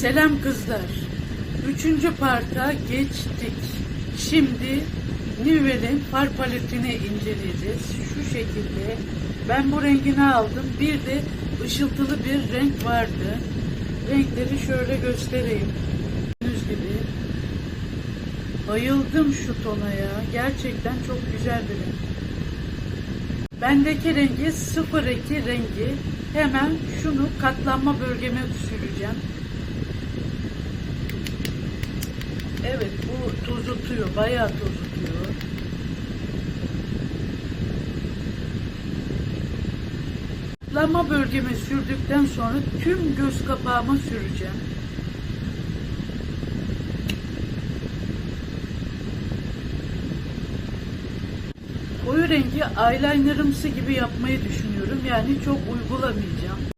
Selam kızlar. Üçüncü parta geçtik. Şimdi Nivell'in far paletini inceleyeceğiz. Şu şekilde. Ben bu rengini aldım. Bir de ışıltılı bir renk vardı. Renkleri şöyle göstereyim. Gördüğünüz gibi. Bayıldım şu tona ya. Gerçekten çok güzel bir renk. Bendeki rengi 02 rengi. Hemen şunu katlanma bölgeme süreceğim. Evet bu tozutuyor. Bayağı tozutuyor. Katlanma bölgeme sürdükten sonra tüm göz kapağıma süreceğim. Koyu rengi eyelinerımsı gibi yapmayı düşünüyorum. Yani çok uygulamayacağım.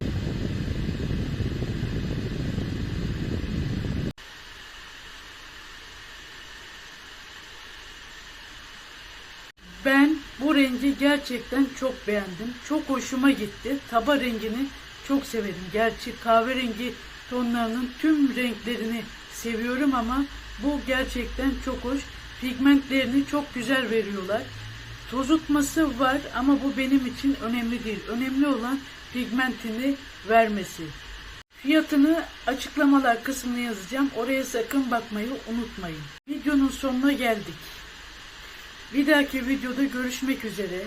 Ben bu rengi gerçekten çok beğendim. Çok hoşuma gitti. Taba rengini çok severim. Gerçi kahverengi tonlarının tüm renklerini seviyorum ama bu gerçekten çok hoş. Pigmentlerini çok güzel veriyorlar. Tozutması var ama bu benim için önemli değil. Önemli olan pigmentini vermesi. Fiyatını açıklamalar kısmına yazacağım. Oraya sakın bakmayı unutmayın. Videonun sonuna geldik. Bir dahaki videoda görüşmek üzere.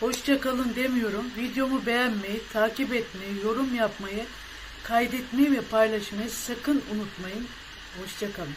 Hoşça kalın demiyorum. Videomu beğenmeyi, takip etmeyi, yorum yapmayı, kaydetmeyi ve paylaşmayı sakın unutmayın. Hoşça kalın.